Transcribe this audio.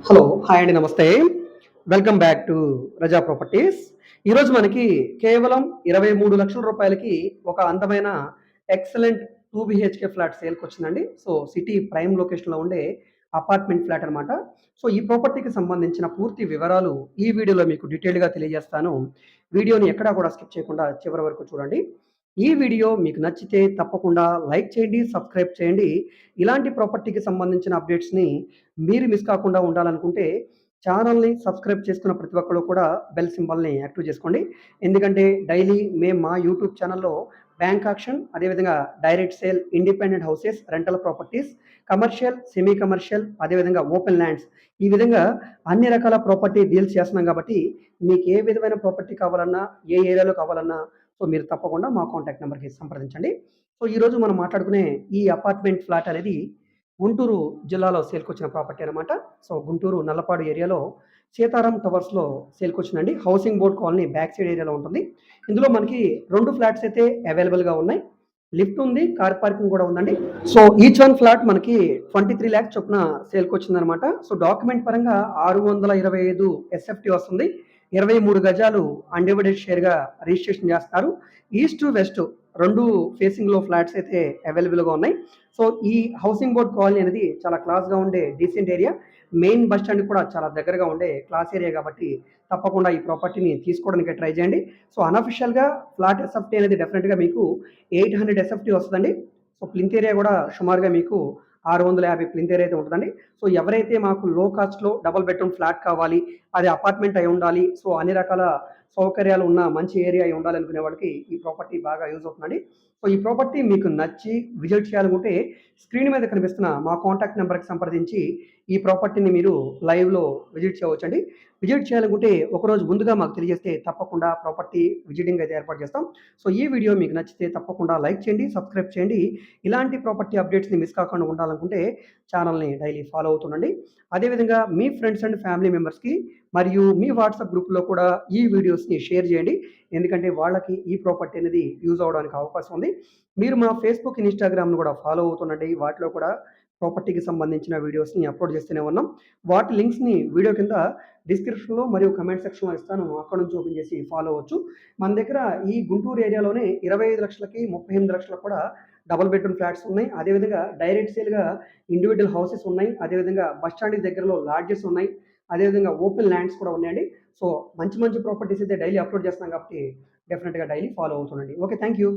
Hello hi అండి నమస్తే. Welcome back to Raza properties ఈరోజు మనకి కేవలం ఇరవై మూడు లక్షల రూపాయలకి ఒక అందమైన ఎక్సలెంట్ టూ బిహెచ్కే ఫ్లాట్ సేల్కి వచ్చిందండి. సో సిటీ ప్రైమ్ లొకేషన్లో ఉండే అపార్ట్మెంట్ ఫ్లాట్ అనమాట సో ఈ ప్రాపర్టీకి సంబంధించిన పూర్తి వివరాలు ఈ వీడియోలో మీకు డీటెయిల్గా తెలియజేస్తాను. వీడియోని ఎక్కడా కూడా స్కిప్ చేయకుండా చివరి వరకు చూడండి. ఈ వీడియో మీకు నచ్చితే తప్పకుండా లైక్ చేయండి సబ్స్క్రైబ్ చేయండి. ఇలాంటి ప్రాపర్టీకి సంబంధించిన అప్డేట్స్ని మీరు మిస్ కాకుండా ఉండాలనుకుంటే ఛానల్ని సబ్స్క్రైబ్ చేసుకున్న ప్రతి ఒక్కరు కూడా బెల్ సింబల్ని యాక్టివ్ చేసుకోండి. ఎందుకంటే డైలీ మేము మా యూట్యూబ్ ఛానల్లో బ్యాంక్ ఆక్షన్ అదేవిధంగా direct sale independent houses rental properties commercial semi commercial అదేవిధంగా ఓపెన్ ల్యాండ్స్ ఈ విధంగా అన్ని రకాల ప్రాపర్టీ డీల్స్ చేస్తున్నాం కాబట్టి మీకు ఏ విధమైన ప్రాపర్టీ కావాలన్నా ఏ ఏరియాలో కావాలన్నా సో మీరు తప్పకుండా మా కాంటాక్ట్ నెంబర్కి సంప్రదించండి. సో ఈరోజు మనం మాట్లాడుకునే ఈ అపార్ట్మెంట్ ఫ్లాట్ అనేది గుంటూరు జిల్లాలో సేల్కొచ్చిన ప్రాపర్టీ అనమాట సో గుంటూరు నల్లపాడు ఏరియాలో సీతారాం టవర్స్లో సేల్కొచ్చిందండి housing board colony back side ఏరియాలో ఉంటుంది. ఇందులో మనకి రెండు ఫ్లాట్స్ అయితే అవైలబుల్గా ఉన్నాయి. లిఫ్ట్ ఉంది కార్ పార్కింగ్ కూడా ఉందండి. సో ఈచ్ వన్ ఫ్లాట్ మనకి ట్వంటీ త్రీ ల్యాక్స్ చొప్పున సేల్కి వచ్చిందనమాట సో డాక్యుమెంట్ పరంగా ఆరు వందల ఇరవై ఐదు ఎస్ఎఫ్టీ వస్తుంది. ఇరవై మూడు గజాలు అన్డివైడెడ్ షేర్గా రిజిస్ట్రేషన్ చేస్తారు. ఈస్ట్ వెస్ట్ రెండు ఫేసింగ్లో ఫ్లాట్స్ అయితే అవైలబుల్గా ఉన్నాయి. సో ఈ హౌసింగ్ బోర్డ్ కాలనీ అనేది చాలా క్లాస్గా ఉండే decent area main bus stand కూడా చాలా దగ్గరగా ఉండే క్లాస్ ఏరియా కాబట్టి తప్పకుండా ఈ ప్రాపర్టీని తీసుకోవడానికి ట్రై చేయండి. సో అనఫిషియల్గా ఫ్లాట్ ఎస్ఎఫ్టీ అనేది డెఫినెట్గా మీకు ఎయిట్ హండ్రెడ్ ఎస్ఎఫ్టీ వస్తుందండి. సో ప్లింత్ ఏరియా కూడా సుమారుగా మీకు ఆరు వందల యాభై ప్లింతేర్ అయితే ఉంటుందండి. సో ఎవరైతే మాకు లో కాస్ట్లో డబల్ బెడ్రూమ్ ఫ్లాట్ కావాలి అది అపార్ట్మెంట్ అయి ఉండాలి సో అన్ని రకాల సౌకర్యాలు ఉన్న మంచి ఏరియా ఉండాలనుకునే వాళ్ళకి ఈ ప్రాపర్టీ బాగా యూజ్ అవుతుందండి. సో ఈ ప్రాపర్టీ మీకు నచ్చి విజిట్ చేయాలనుకుంటే స్క్రీన్ మీద కనిపిస్తున్న మా కాంటాక్ట్ నెంబర్కి సంప్రదించి ఈ ప్రాపర్టీని మీరు లైవ్లో విజిట్ చేయవచ్చండి. విజిట్ చేయాలనుకుంటే ఒకరోజు ముందుగా మాకు తెలియజేస్తే తప్పకుండా ప్రాపర్టీ విజిటింగ్ అయితే ఏర్పాటు చేస్తాం. సో ఈ వీడియో మీకు నచ్చితే తప్పకుండా లైక్ చేయండి సబ్స్క్రైబ్ చేయండి. ఇలాంటి ప్రాపర్టీ అప్డేట్స్ని మిస్ కాకుండా ఉండాలనుకుంటే ఛానల్ని డైలీ ఫాలో అవుతుండండి. అదేవిధంగా మీ ఫ్రెండ్స్ అండ్ ఫ్యామిలీ మెంబర్స్కి మరియు మీ వాట్సాప్ గ్రూప్లో కూడా ఈ వీడియోస్ వీడియోస్ని షేర్ చేయండి. ఎందుకంటే వాళ్ళకి ఈ ప్రాపర్టీ అనేది యూజ్ అవడానికి అవకాశం ఉంది. మీరు మా ఫేస్బుక్ ఇన్స్టాగ్రామ్ను కూడా ఫాలో అవుతుండండి. వాటిలో కూడా ప్రాపర్టీకి సంబంధించిన వీడియోస్ని అప్లోడ్ చేస్తూనే ఉన్నాం. వాటి లింక్స్ని వీడియో కింద డిస్క్రిప్షన్లో మరియు కమెంట్ సెక్షన్లో ఇస్తాను. అక్కడ నుంచి ఓపెన్ చేసి ఫాలో అవ్వచ్చు. మన దగ్గర ఈ గుంటూరు ఏరియాలోనే ఇరవై ఐదు లక్షలకి ముప్పై ఎనిమిది లక్షలకు కూడా డబుల్ బెడ్రూమ్ ఫ్లాట్స్ ఉన్నాయి. అదేవిధంగా డైరెక్ట్ సేల్గా ఇండివిజువల్ హౌసెస్ ఉన్నాయి. అదేవిధంగా బస్ స్టాండ్ దగ్గరలో లాడ్జెస్ ఉన్నాయి. అదేవిధంగా ఓపెన్ ల్యాండ్స్ కూడా ఉన్నాయండి. సో మంచి మంచి ప్రాపర్టీస్ అయితే డైలీ అప్లోడ్ చేస్తున్నాం కాబట్టి డెఫినెట్గా daily follow అవుతుండండి. Okay thank you